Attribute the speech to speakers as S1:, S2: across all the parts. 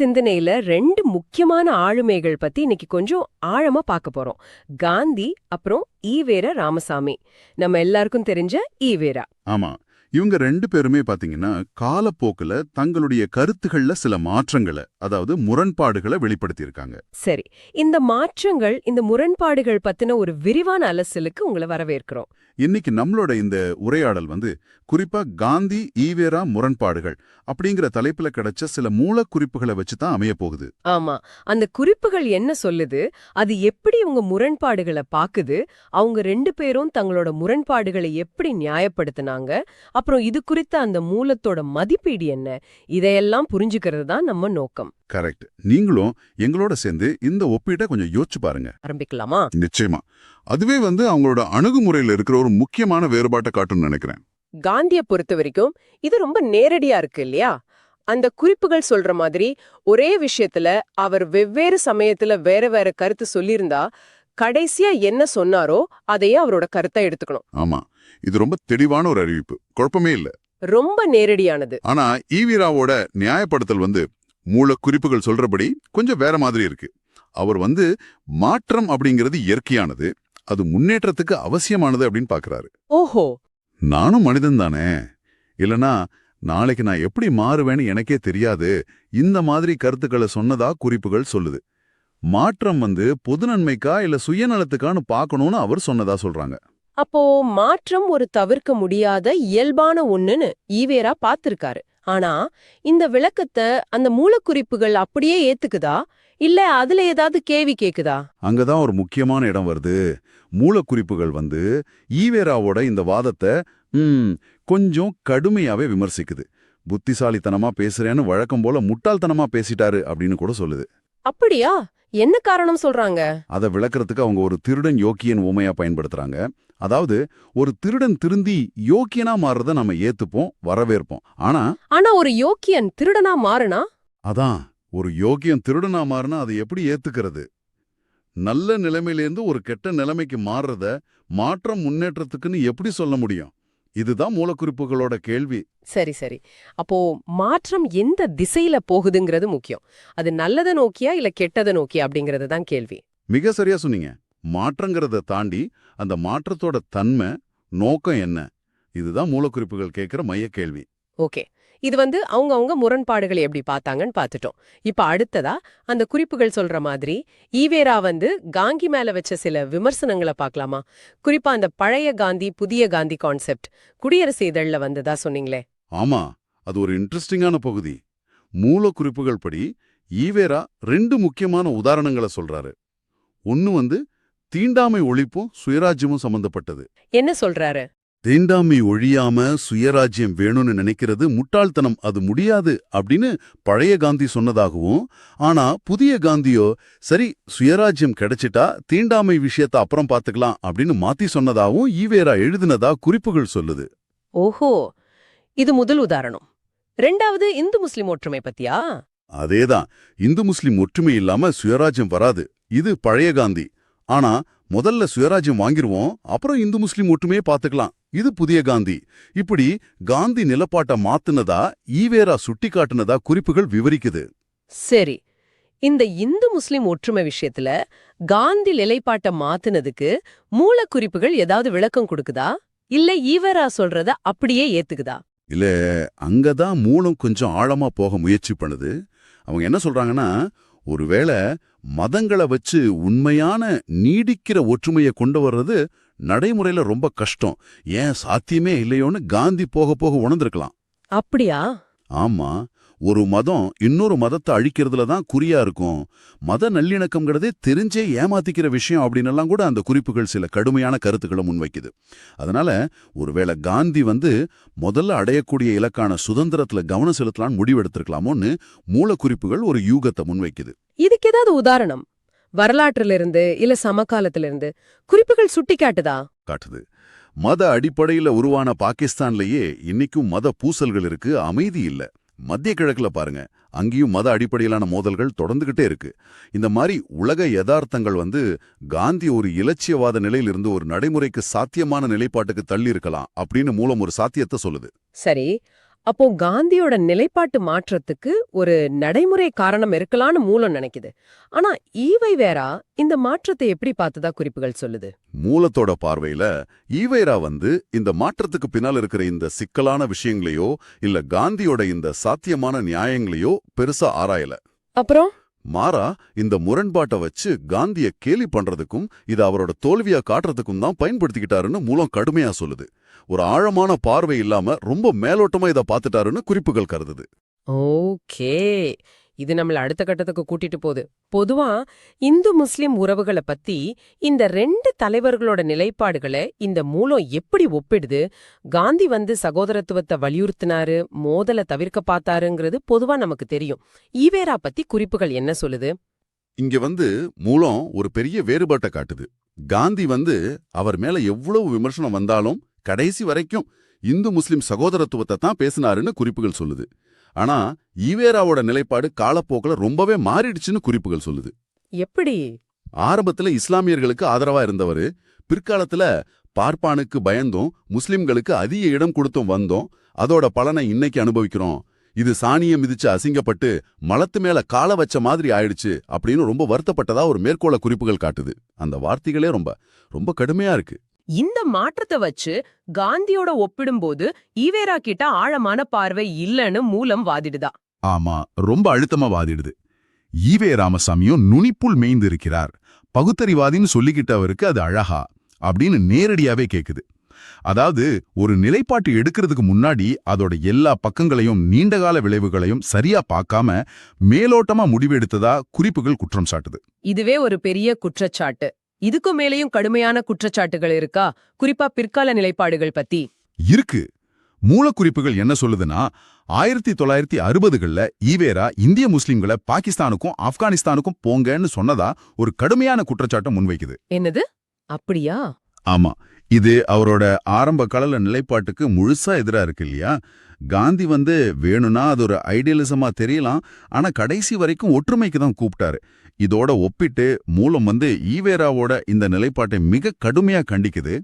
S1: சிந்தனையில ரெண்டு முக்கியமான ஆளுமைகள் பத்தி இன்னைக்கு கொஞ்சம் ஆழமா பார்க்க போறோம். காந்தி அப்புறம் ஈவேர ராமசாமி. நம்ம எல்லாருக்கும் தெரிஞ்ச ஈவேரா.
S2: ஆமா. இவங்க ரெண்டு பேருமே பாத்தீங்கன்னா காலப்போக்குல தங்களுடைய கருத்துகள்ல சில மாற்றங்களை அதாவது முரண்பாடுகளை வெளிப்படுத்தியிருக்காங்க.
S1: சரி. இந்த மாற்றங்கள் இந்த முரண்பாடுகள் பத்தின ஒரு விரிவான அலசலுக்கு உங்களை வரவேற்கிறோம்.
S2: இன்னைக்கு நம்மளோட இந்த உரையாடல் வந்து குறிப்பா காந்தி ஈவேரா முரண்பாடுகள் அப்படிங்கிற தலைப்புல கிடைச்ச சில மூலக்குறிப்புகளை வச்சு தான் அமைய போகுது.
S1: ஆமா. அந்த குறிப்புகள் என்ன சொல்லுது? அது எப்படி உங்க முரண்பாடுகளை பாக்குது? அவங்க ரெண்டு பேரும் தங்களோட முரண்பாடுகளை எப்படி நியாயப்படுத்தினாங்க? அப்புறம் இது குறித்த அந்த மூலத்தோட மதிப்பீடு என்ன? இதையெல்லாம் புரிஞ்சுக்கிறது தான் நம்ம நோக்கம்.
S2: கரெக்ட் நீங்களும் எங்களோட சேர்ந்து இந்த ஒப்பீட்டை கொஞ்சம் யோசிச்சு பாருங்க.
S1: ஆரம்பிக்கலாமா?
S2: நிச்சயமா. அதுவே வந்து அவங்களோட அணுகுமுறையில இருக்கிற ஒரு முக்கியமான வேறுபாட்டை காட்டும்னு நினைக்கிறேன்.
S1: காந்திய பொறுத்த வரைக்கும் இது ரொம்ப நேரடியா இருக்கு இல்லையா? அந்த குறிப்புகள் சொல்ற மாதிரி ஒரே விஷயத்துல அவர் வெவ்வேறு சமயத்துல வேற வேற கருத்து சொல்லியிருந்தா கடைசியா என்ன சொன்னாரோ அதையே அவரோட கருத்தை எடுத்துக்கணும்.
S2: ஆமா. இது ரொம்ப தெளிவான ஒரு அறிவிப்பு. குழப்பமே இல்ல.
S1: ரொம்ப நேரடியானது.
S2: ஆனா ஈவீராவோட நியாயப்படுத்தல் வந்து மூல குறிப்புகள் சொல்றபடி கொஞ்சம் வேற மாதிரி இருக்கு. அவர் வந்து மாற்றம் அப்படிங்கிறது இயற்கையானது அது முன்னேற்றத்துக்கு அவசியமானது அப்படின்னு பாக்குறாரு.
S1: ஓஹோ.
S2: நானும் மனிதன் தானே. இல்லனா நாளைக்கு நான் எப்படி மாறுவேன்னு எனக்கே தெரியாது. இந்த மாதிரி கருத்துக்களை சொன்னதா குறிப்புகள் சொல்லுது. மாற்றம் வந்து பொது நன்மைக்கா இல்ல சுயநலத்துக்கான்னு பார்க்கணும்னு அவர் சொன்னதா சொல்றாங்க.
S1: அப்போ மாற்றம் ஒரு தவிர்க்க முடியாத இயல்பான ஒண்ணுன்னு ஈவேரா பார்த்திருக்காரு ஆனா இந்த விளக்கத்தை அந்த மூலக்குறிப்புகள் அப்படியே ஏத்துக்குதா? இல்ல அதுல ஏதாவது கேவி கேக்குதா?
S2: அங்கதான் ஒரு முக்கியமான இடம் வருது. மூலக்குறிப்புகள் வந்து ஈவேராவோட இந்த வாதத்தை கொஞ்சம் கடுமையாவே விமர்சிக்குது. புத்திசாலித்தனமா பேசுறேன்னு வழக்கம் போல முட்டாள்தனமா பேசிட்டாரு அப்படின்னு கூட சொல்லுது.
S1: அப்படியா? என்ன காரணம் சொல்றாங்க?
S2: அதை விளக்கறதுக்கு அவங்க ஒரு திருடன் யோக்கியன் ஊமையா பயன்படுத்துறாங்க. அதாவது ஒரு திருடன் திருந்தி யோக்கியனா மாறுறத நம்ம ஏத்துப்போம் வரவேற்போம். ஆனா
S1: ஆனா ஒரு யோக்கியன் திருடனா மாறுனா?
S2: அதான் ஒரு யோக்கியன் திருடனா மாறினா அதை எப்படி ஏத்துக்கிறது? நல்ல நிலைமையிலேருந்து ஒரு கெட்ட நிலைமைக்கு மாறுறத மாற்றம் முன்னேற்றத்துக்குன்னு எப்படி சொல்ல முடியும்? இதுதான் மூலக்குறிப்புகளோட கேள்வி.
S1: சரி சரி. அப்போ மாற்றம் எந்த திசையில போகுதுங்கிறது முக்கியம். அது நல்லதை நோக்கியா இல்ல கெட்டதை நோக்கியா அப்படிங்கறது தான் கேள்வி.
S2: மிக சரியா சொன்னீங்க. மாற்றங்கிறத தாண்டி அந்த மாற்றத்தோட தன்மை நோக்கம் என்ன? இதுதான் மூலக்குறிப்புகள் கேட்கிற மைய கேள்வி.
S1: ஓகே. இது வந்து அவங்க அவங்க முரண்பாடுகளை எப்படி பார்த்தாங்கன்னு பார்த்துட்டோம். இப்ப அடுத்ததா அந்த குறிப்புகள் சொல்ற மாதிரி ஈவேரா வந்து காந்தி மேல வச்ச சில விமர்சனங்களை பார்க்கலாமா? குறிப்பா அந்த பழைய காந்தி புதிய காந்தி கான்செப்ட் குடியரசு இதழ்ல வந்ததா சொன்னீங்களே?
S2: ஆமா. அது ஒரு இன்ட்ரெஸ்டிங்கான பகுதி. மூலக்குறிப்புகள் படி ஈவேரா ரெண்டு முக்கியமான உதாரணங்களை சொல்றாரு. ஒன்னு வந்து தீண்டாமை ஒழிப்பும் சுயராஜ்யமும் சம்பந்தப்பட்டது.
S1: என்ன சொல்றாரு?
S2: தீண்டாமை ஒழியாம சுயராஜ்யம் வேணும்னு நினைக்கிறது முட்டாள்தனம் அது முடியாது அப்படின்னு பழைய காந்தி சொன்னதாகவும் ஆனா புதிய காந்தியோ சரி சுயராஜ்யம் கிடைச்சிட்டா தீண்டாமை விஷயத்த அப்புறம் பாத்துக்கலாம் அப்படின்னு மாத்தி சொன்னதாகவும் ஈவேரா எழுதினதா குறிப்புகள் சொல்லுது.
S1: ஓஹோ இது முதல் உதாரணம். ரெண்டாவது இந்து முஸ்லிம் ஒற்றுமை பத்தியா?
S2: அதேதான் இந்து முஸ்லிம் ஒற்றுமை இல்லாம சுயராஜ்யம் வராது. இது பழைய காந்தி. ஆனா முதல்ல சுயராஜ்யம் வாங்கிருவோம் அப்புறம் இந்து முஸ்லிம் ஒற்றுமையே பாத்துக்கலாம் இது புதிய காந்தி. இப்படி காந்தி நிலப்பாட்ட மாத்துனதா ஈவேரா சுட்டிக்காட்டுனதா குறிப்புகள் விவரிக்குது.
S1: சரி. இந்த இந்து முஸ்லிம் ஒற்றுமை விஷயத்துல காந்தி நிலைப்பாட்ட மாத்துனதுக்கு மூலக்குறிப்புகள் ஏதாவது விளக்கம் கொடுக்குதா? இல்ல ஈவரா சொல்றத அப்படியே ஏத்துக்குதா?
S2: இல்ல அங்கதான் மூலம் கொஞ்சம் ஆழமா போக முயற்சி பண்ணுது. அவங்க என்ன சொல்றாங்கன்னா ஒருவேளை மதங்களை வச்சு உண்மையான நீடிக்கிற ஒற்றுமையை கொண்டு வர்றது நடைமுறையில ரொம்ப கஷ்டம். ஏன் சாத்தியமே இல்லையோன்னு காந்தி போக போக உணர்ந்திருக்கலாம்.
S1: அப்படியா?
S2: ஆமா. ஒரு மதம் இன்னொரு மதத்தை அழிக்கிறதுல தான் குறியா இருக்கும். மத நல்லிணக்கம்ங்கிறதே தெரிஞ்சே ஏமாத்திக்கிற விஷயம் அப்படின்னெல்லாம் கூட அந்த குறிப்புகள் சில கடுமையான கருத்துக்களை முன்வைக்குது. அதனால ஒருவேளை காந்தி வந்து முதல்ல அடையக்கூடிய இலக்கான சுதந்திரத்துல கவனம் செலுத்தலான்னு முடிவெடுத்திருக்கலாமோன்னு மூலக்குறிப்புகள் ஒரு யூகத்தை முன்வைக்குது.
S1: இதுக்கு ஏதாவது உதாரணம்? வரலாற்றுல இருந்து இல்ல சமகாலத்துல இருந்து குறிப்புகள் சுட்டிக்காட்டுதா?
S2: காட்டுது. மத அடிப்படையில உருவான பாகிஸ்தான்லயே இன்னைக்கும் மத பூசல்கள் இருக்கு அமைதி இல்ல. மத்திய கிழக்குல பாருங்க. அங்கேயும் மத அடிப்படையிலான மோதல்கள் தொடர்ந்துகிட்டே இருக்கு. இந்த மாதிரி உலக யதார்த்தங்கள் வந்து காந்தி ஒரு இலட்சியவாத நிலையிலிருந்து ஒரு நடைமுறைக்கு சாத்தியமான நிலைப்பாட்டுக்கு தள்ளி இருக்கலாம் அப்படின்னு மூலம் ஒரு சாத்தியத்தை சொல்லுது.
S1: சரி. அப்போ காந்தியோட நிலைப்பாட்டு மாற்றத்துக்கு ஒரு நடைமுறை காரணம் இருக்கலாம்னு மூலம் நினைக்குது. ஆனா ஈவை வேறா இந்த மாற்றத்தை எப்படி பார்த்ததா குறிப்புகள் சொல்லுது?
S2: மூலத்தோட பார்வையில ஈவேரா வந்து இந்த மாற்றத்துக்கு பின்னால் இருக்கிற இந்த சிக்கலான விஷயங்களையோ இல்ல காந்தியோட இந்த சாத்தியமான நியாயங்களையோ பெருசா ஆராயல.
S1: அப்புறம்?
S2: மாறா இந்த முரண்பாட்டை வச்சு காந்திய கேலி பண்றதுக்கும் இது அவரோட தோல்வியா காட்டுறதுக்கும் தான் பயன்படுத்திக்கிட்டாருன்னு மூலம் கடுமையா சொல்லுது. ஒரு ஆழமான பார்வை இல்லாம ரொம்ப மேலோட்டமா இத பாத்துட்டாருன்னு குறிப்புகள் கருதுது.
S1: ஓகே. இது நம்மள அடுத்த கட்டத்துக்கு கூட்டிட்டு போகுது. பொதுவா இந்து முஸ்லிம் உறவுகளை பத்தி இந்த ரெண்டு தலைவர்களோட நிலைப்பாடுகளை இந்த மூலம் எப்படி ஒப்பிடுது? காந்தி வந்து சகோதரத்துவத்தை வலியுறுத்தினாரு மோதலை தவிர்க்க பார்த்தாருங்கிறது பொதுவா நமக்கு தெரியும். ஈவேரா பத்தி குறிப்புகள் என்ன சொல்லுது?
S2: இங்க வந்து மூலம் ஒரு பெரிய வேறுபாட்டை காட்டுது. காந்தி வந்து அவர் மேல எவ்வளவு விமர்சனம் வந்தாலும் கடைசி வரைக்கும் இந்து முஸ்லிம் சகோதரத்துவத்தை தான் பேசினாருன்னு குறிப்புகள் சொல்லுது. ஆனா ஈவேராவோட நிலைப்பாடு காலப்போக்குல ரொம்பவே மாறிடுச்சுன்னு குறிப்புகள் சொல்லுது.
S1: எப்படி?
S2: ஆரம்பத்துல இஸ்லாமியர்களுக்கு ஆதரவா இருந்தவரு பிற்காலத்துல பார்ப்பானுக்கு பயந்தும் முஸ்லிம்களுக்கு அதிக இடம் கொடுத்தும் வந்தோம் அதோட பலனை இன்னைக்கு அனுபவிக்கிறோம். இது சாணியை மிதிச்சு அசிங்கப்பட்டு மலத்து மேல கால வச்ச மாதிரி ஆயிடுச்சு அப்படின்னு ரொம்ப வருத்தப்பட்டதா ஒரு மேற்கோள குறிப்புகள் காட்டுது. அந்த வார்த்தைகளே ரொம்ப ரொம்ப கடுமையா இருக்கு.
S1: இந்த மாற்றத்தை வச்சு காந்தியோட ஒப்பிடும்போது ஈவேரா கிட்ட ஆழமான பார்வை இல்லைன்னு மூலம் வாதிடுதா.
S3: ஆமா ரொம்ப அழுத்தமா வாதிடுது. ஈவே ராமசாமியும் நுனிப்புள் மேய்ந்து இருக்கிறார். பகுத்தறிவாதின்னு சொல்லிக்கிட்டவருக்கு அது அழகா அப்படின்னு நேரடியாவே கேக்குது. அதாவது ஒரு நிலைப்பாட்டு எடுக்கிறதுக்கு முன்னாடி அதோட எல்லா பக்கங்களையும் நீண்டகால விளைவுகளையும் சரியா பார்க்காம மேலோட்டமா முடிவெடுத்ததா குறிப்புகள் குற்றம் சாட்டுது.
S1: இதுவே ஒரு பெரிய குற்றச்சாட்டு. இதுக்கு மேலேயும் கடுமையான குற்றச்சாட்டுகள் இருக்கா? குறிப்பா பிற்கால நிலைப்பாடுகள் பத்தி.
S3: இருக்கு. மூலக்குறிப்புகள் என்ன சொல்லுதுன்னா ஆயிரத்தி தொள்ளாயிரத்தி அறுபதுகள்ல ஈவேரா இந்திய முஸ்லிம்களை பாகிஸ்தானுக்கும் ஆப்கானிஸ்தானுக்கும் போங்கன்னு சொன்னதா ஒரு கடுமையான குற்றச்சாட்டை முன்வைக்குது.
S1: என்னது? அப்படியா?
S3: ஆமா. இது அவரோட ஆரம்ப கால நிலைப்பாட்டுக்கு முழுசா எதிரா இருக்கு இல்லையா? காந்தி வந்து வேணும்னா அது ஒரு ஐடியலிசமா தெரியலாம். ஆனா கடைசி வரைக்கும் ஒற்றுமைக்கு தான் கூப்பிட்டாரு. இதோட ஒப்பிட்டு மூலம் வந்து ஈவேராவோட இந்த நிலைப்பாட்டை மிக கடுமையா கண்டிக்குது.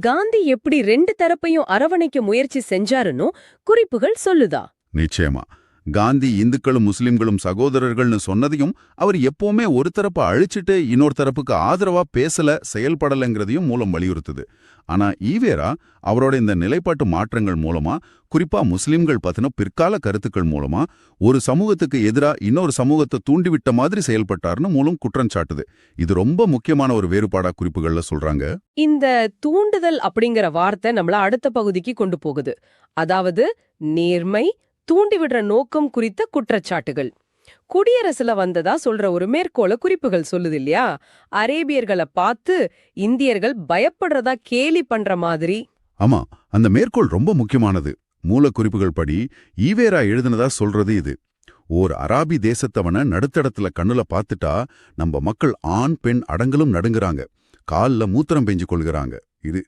S1: காந்தி எப்படி ரெண்டு தரப்பையும் அரவணைக்க முயற்சி செஞ்சாருன்னு குறிப்புகள் சொல்லுதா?
S3: நிச்சயமா. காந்தி இந்துக்களும் முஸ்லிம்களும் சகோதரர்கள்னு சொன்னதையும் அவர் எப்பவுமே ஒரு தரப்பை அழிச்சிட்டு இன்னொரு தரப்புக்கு ஆதரவா பேசல செயல்படலைங்கிறதையும் மூலம் வலியுறுத்துது. ஆனா ஈவேரா அவரோட இந்த நிலைப்பாட்டு மாற்றங்கள் மூலமா குறிப்பா முஸ்லிம்கள் பற்றின பிற்கால கருத்துக்கள் மூலமா ஒரு சமூகத்துக்கு எதிரா இன்னொரு சமூகத்தை தூண்டிவிட்ட மாதிரி செயல்பட்டார்னு மூலம் குற்றம் சாட்டுது. இது ரொம்ப முக்கியமான ஒரு வேறுபாடா குறிப்புகள்ல சொல்றாங்க.
S1: இந்த தூண்டுதல் அப்படிங்கிற வார்த்தை நம்மள அடுத்த பகுதிக்கு கொண்டு போகுது. அதாவது நேர்மை தூண்டிவிடுற நோக்கம் குறித்த குற்றச்சாட்டுகள். குடியரசுல வந்ததா சொல்ற ஒரு மேற்கோள குறிப்புகள் சொல்லுது இல்லையா? அரேபியர்களை பார்த்து இந்தியர்கள் பயப்படுறதா கேலி பண்ற மாதிரி.
S2: ஆமா அந்த மேற்கோள் ரொம்ப முக்கியமானது. மூலக்குறிப்புகள் படி ஈவேரா எழுதினதா சொல்றது இது. ஓர் அராபி தேசத்தவன நடுத்தடத்துல கண்ணுல பார்த்துட்டா நம்ம மக்கள் ஆண் பெண் அடங்கலும் நடுங்குறாங்க. கால்ல மூத்திரம் பெஞ்சு கொள்கிறாங்க. இது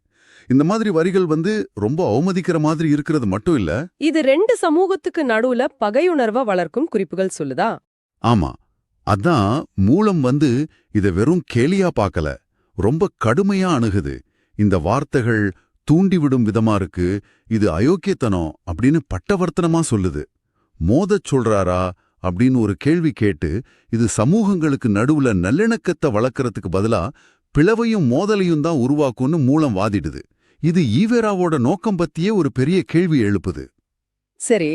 S2: இந்த மாதிரி வரிகள் வந்து ரொம்ப அவமதிக்கிற மாதிரி இருக்கிறது மட்டும் இல்ல.
S1: இது ரெண்டு சமூகத்துக்கு நடுவுல பகையுணர்வ வளர்க்கும் குறிப்புகள் சொல்லுதா?
S2: ஆமா. அதான் மூலம் வந்து இத வெறும் கேலியா பார்க்கல ரொம்ப கடுமையா அணுகுது. இந்த வார்த்தைகள் தூண்டிவிடும் விதமா இருக்கு. இது அயோக்கியத்தனம் அப்படின்னு பட்டவர்த்தனமா சொல்லுது. மோதச் சொல்றாரா அப்படின்னு ஒரு கேள்வி கேட்டு இது சமூகங்களுக்கு நடுவுல நல்லிணக்கத்தை வளர்க்கறதுக்கு பதிலா பிளவையும் மோதலையும் தான் உருவாக்கும்னு மூலம் வாதிடுது. இது ஈவேராவோட நோக்கம் பத்தியே ஒரு பெரிய கேள்வி எழுப்புது.
S1: சரி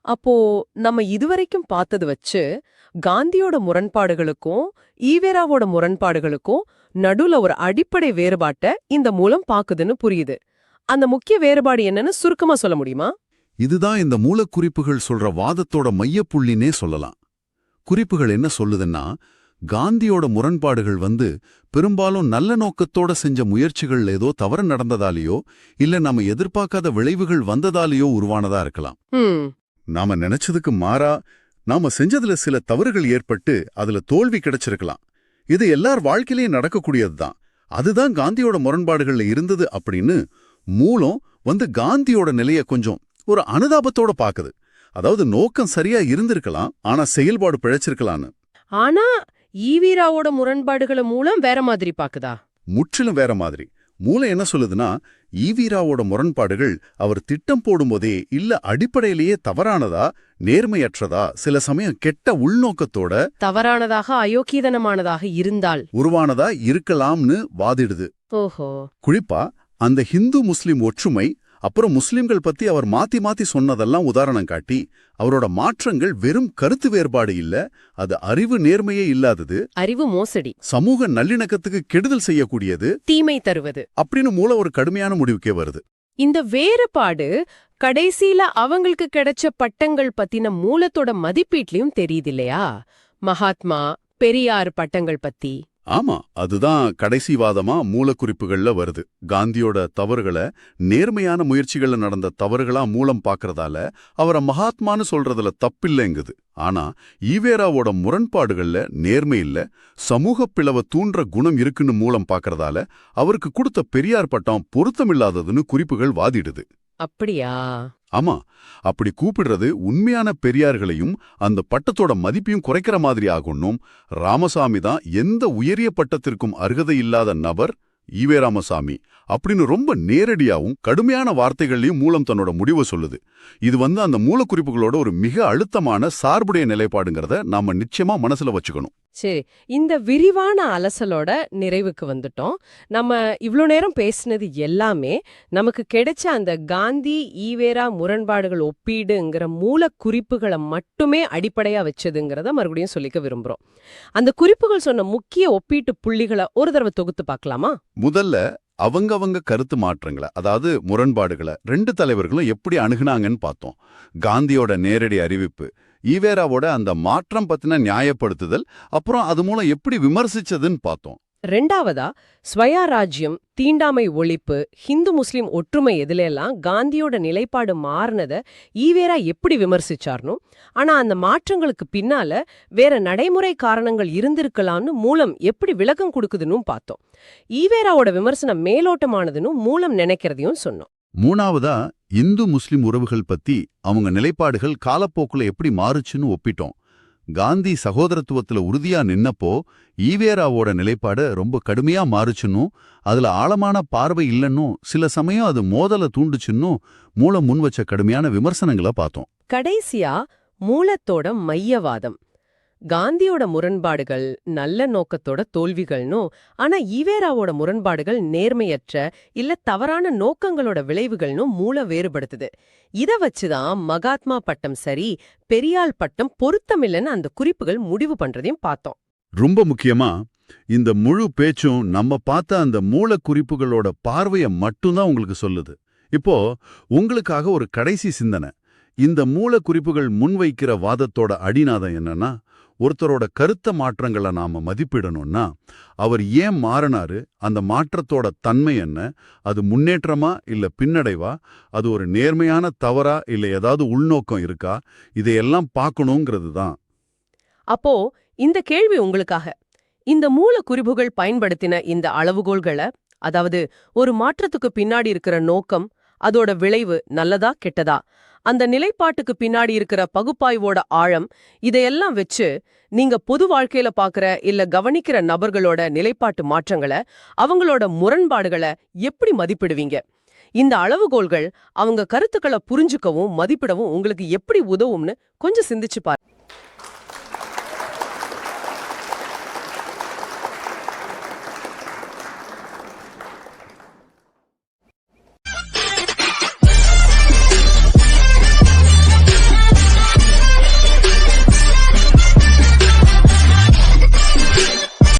S1: அப்போ நம்ம இதுவரைக்கும் பார்த்தது வச்சு காந்தியோட முரண்பாடுகளுக்கும் ஈவேராவோட முரண்பாடுகளுக்கும் நடுவுல ஒரு அடிப்படை வேறுபாட்டை இந்த மூலம் பாக்குதுன்னு புரியுது. அந்த முக்கிய வேறுபாடு என்னன்னு சுருக்கமா சொல்ல முடியுமா?
S2: இதுதான் இந்த மூலக்குறிப்புகள் சொல்ற வாதத்தோட மையப்புள்ளினே சொல்லலாம். குறிப்புகள் என்ன சொல்லுதுன்னா காந்தியோட முரண்பாடுகள் வந்து பெரும்பாலும் நல்ல நோக்கத்தோட செஞ்ச முயற்சிகள் ஏதோ தவறு நடந்ததாலேயோ இல்ல நம்ம எதிர்பார்க்காத விளைவுகள் வந்ததாலேயோ உருவானதா இருக்கலாம். நாம நினைச்சதுக்கு மாறா நாம செஞ்சதுல சில தவறுகள் ஏற்பட்டு அதுல தோல்வி கிடைச்சிருக்கலாம். இது எல்லார் வாழ்க்கையிலயும் நடக்கக்கூடியதுதான் அதுதான் காந்தியோட முரண்பாடுகள்ல இருந்தது அப்படின்னு மூலம் வந்து காந்தியோட நிலைய கொஞ்சம் ஒரு அனுதாபத்தோட பாக்குது. அதாவது நோக்கம் சரியா இருந்திருக்கலாம் ஆனா செயல்பாடு பிழைச்சிருக்கலான்னு
S1: ஆனா ஈவீராவோட முரண்பாடுகளை மூலம் வேற மாதிரி பாக்குதா?
S2: முற்றிலும் வேற மாதிரி. மூளை என்ன சொல்லுதுன்னா ஈவீராவோட முரண்பாடுகள் அவர் திட்டம் போடும்போதே இல்ல அடிப்படையிலேயே தவறானதா நேர்மையற்றதா சில சமயம் கெட்ட உள்நோக்கத்தோட
S1: தவறானதாக அயோக்கியதனமானதாக இருந்தால்?
S2: உருவானதா இருக்கலாம்னு வாதிடுது.
S1: ஓஹோ.
S2: குறிப்பா அந்த ஹிந்து முஸ்லிம் ஒற்றுமை அப்புறம் முஸ்லிம்கள் பத்தி அவர் மாத்தி மாத்தி சொன்னதெல்லாம் உதாரணம் காட்டி அவரோட மாற்றங்கள் வெறும் கருத்து வேறுபாடு இல்ல அது அறிவு நேர்மையே இல்லாதது.
S1: அறிவு மோசடி.
S2: சமூக நல்லிணக்கத்துக்கு கெடுதல் செய்யக்கூடியது.
S1: தீமை தருவது.
S2: அப்படின்னு மூல ஒரு கடுமையான முடிவுக்கே வருது.
S1: இந்த வேறுபாடு கடைசியில அவங்களுக்கு கிடைச்ச பட்டங்கள் பத்தின மூலத்தோட மதிப்பீட்லயும் தெரியுது இல்லையா? மகாத்மா பெரியார் பட்டங்கள் பத்தி.
S2: ஆமா அதுதான் கடைசி வாதமா மூலக்குறிப்புகள்ல வருது. காந்தியோட தவறுகளை நேர்மையான முயற்சிகள்ல நடந்த தவறுகளா மூலம் பாக்குறதால அவரை மகாத்மான்னு சொல்றதுல தப்பில்லைங்குது. ஆனா ஈவேராவோட முரண்பாடுகள்ல நேர்மை இல்ல சமூக பிளவ தூண்டுற குணம் இருக்குன்னு மூலம் பாக்குறதால அவருக்கு கொடுத்த பெரியார் பட்டம் பொருத்தமில்லாததுன்னு குறிப்புகள் வாதிடுது.
S1: அப்படியா?
S2: ஆமா அப்படி கூப்பிடுறது உண்மையான பெரியார்களையும் அந்த பட்டத்தோட மதிப்பையும் குறைக்கிற மாதிரி ஆகும்னும் ராமசாமி தான் எந்த உயரிய பட்டத்திற்கும் அருகதை இல்லாத நபர். ஈவே ராமசாமி அப்படின்னு ரொம்ப நேரடியாவும் கடுமையான வார்த்தைகள்லயும் மூலம் தன்னோட முடிவை சொல்லுது. இது வந்து அந்த மூலக்குறிப்புகளோட ஒரு மிக அழுத்தமான சார்புடைய நிலைப்பாடுங்கிறத நாம நிச்சயமா மனசுல வச்சுக்கணும்.
S1: சரி இந்த விரிவான அலசலோட நிறைவுக்கு வந்துட்டோம். நம்ம இவ்ளோ நேரம் பேசினது எல்லாமே நமக்கு கிடைச்ச அந்த காந்தி ஈவேரா முரண்பாடுகள் ஒப்பீடுங்கிற மூல குறிப்புகளை மட்டுமே அடிப்படையா வச்சதுங்கிறத மறுபடியும் சொல்லிக்க விரும்புறோம். அந்த குறிப்புகள் சொன்ன முக்கிய ஒப்பீட்டு புள்ளிகளை ஒரு தடவை தொகுத்து பார்க்கலாமா?
S2: முதல்ல அவங்கவங்க கருத்து மாற்றங்களை அதாவது முரண்பாடுகளை ரெண்டு தலைவர்களும் எப்படி அணுகுனாங்கன்னு பார்த்தோம். காந்தியோட நேரடி அறிவிப்பு ஈவேராவோட அந்த மாற்றம் பத்தின நியாயப்படுத்துதல் அப்புறம் அது மூலம் எப்படி விமர்சிச்சதுன்னு பார்த்தோம்.
S1: ரெண்டாவதா ஸ்வயாராஜ்யம் தீண்டாமை ஒழிப்பு ஹிந்து முஸ்லிம் ஒற்றுமை எதுலெல்லாம் காந்தியோட நிலைப்பாடு மாறினத ஈவேரா எப்படி விமர்சிச்சார்னோ ஆனா அந்த மாற்றங்களுக்கு பின்னால வேற நடைமுறை காரணங்கள் இருந்திருக்கலாம்னு மூலம் எப்படி விளக்கம் கொடுக்குதுன்னு பார்த்தோம். ஈவேராவோட விமர்சனம் மேலோட்டமானதுன்னு மூலம் நினைக்கிறதையும் சொன்னோம்.
S2: மூணாவதா இந்து முஸ்லிம் உறவுகள் பத்தி அவங்க நிலைப்பாடுகள் காலப்போக்குல எப்படி மாறுச்சுன்னு ஒப்பிட்டோம். காந்தி சகோதரத்துவத்துல உறுதியா நின்னப்போ ஈவேராவோட நிலைப்பாடு ரொம்ப கடுமையா மாறுச்சுன்னும் அதுல ஆழமான பார்வை இல்லைன்னும் சில சமயம் அது மோதல தூண்டுச்சுன்னும் மூலம் முன்வச்ச கடுமையான விமர்சனங்களை பார்த்தோம்.
S1: கடைசியா மூலத்தோட மையவாதம். காந்தியோட முரண்பாடுகள் நல்ல நோக்கத்தோட தோல்விகள்னும் ஆனா ஈவேராவோட முரண்பாடுகள் நேர்மையற்ற இல்ல தவறான நோக்கங்களோட விளைவுகள்னும் மூல வேறுபடுத்துது. இத வச்சுதான் மகாத்மா பட்டம் சரி பெரியாள் பட்டம் பொருத்தமில்லைன்னு அந்த குறிப்புகள் முடிவு பண்றதையும் பார்த்தோம்.
S2: ரொம்ப முக்கியமா இந்த முழு பேச்சும் நம்ம பார்த்த அந்த மூல குறிப்புகளோட பார்வைய மட்டும்தான் உங்களுக்கு சொல்லுது. இப்போ உங்களுக்காக ஒரு கடைசி சிந்தனை. இந்த மூல குறிப்புகள் முன்வைக்கிற வாதத்தோட அடிநாதம் என்னன்னா ஒருத்தரோட கருத்த மாற்றங்களை நாம மதிப்பிடணும்னா அவர் ஏன் மாறினாரு அந்த மாற்றத்தோட தன்மை என்ன அது முன்னேற்றமா இல்ல பின்னடைவா அது ஒரு நேர்மையான தவறா இல்ல ஏதாவது உள்நோக்கம் இருக்கா இதையெல்லாம் பார்க்கணுங்கிறது தான்.
S1: அப்போ இந்த கேள்வி உங்களுக்காக. இந்த மூல குறிப்புகள் பயன்படுத்தின இந்த அளவுகோள்களை அதாவது ஒரு மாற்றத்துக்கு பின்னாடி இருக்கிற நோக்கம் அதோட விளைவு நல்லதா கெட்டதா? அந்த நிலைப்பாட்டுக்கு பின்னாடி இருக்கிற பகுப்பாய்வோட ஆழம் இதையெல்லாம் வச்சு நீங்க பொது வாழ்க்கையில பாக்குற இல்ல கவனிக்கிற நபர்களோட நிலைப்பாட்டு மாற்றங்களை அவங்களோட முரண்பாடுகளை எப்படி மதிப்பிடுவீங்க? இந்த அளவுகோல்கள் அவங்க கருத்துக்களை புரிஞ்சுக்கவும் மதிப்பிடவும் உங்களுக்கு எப்படி உதவும்னு கொஞ்சம் சிந்திச்சு பாருங்க.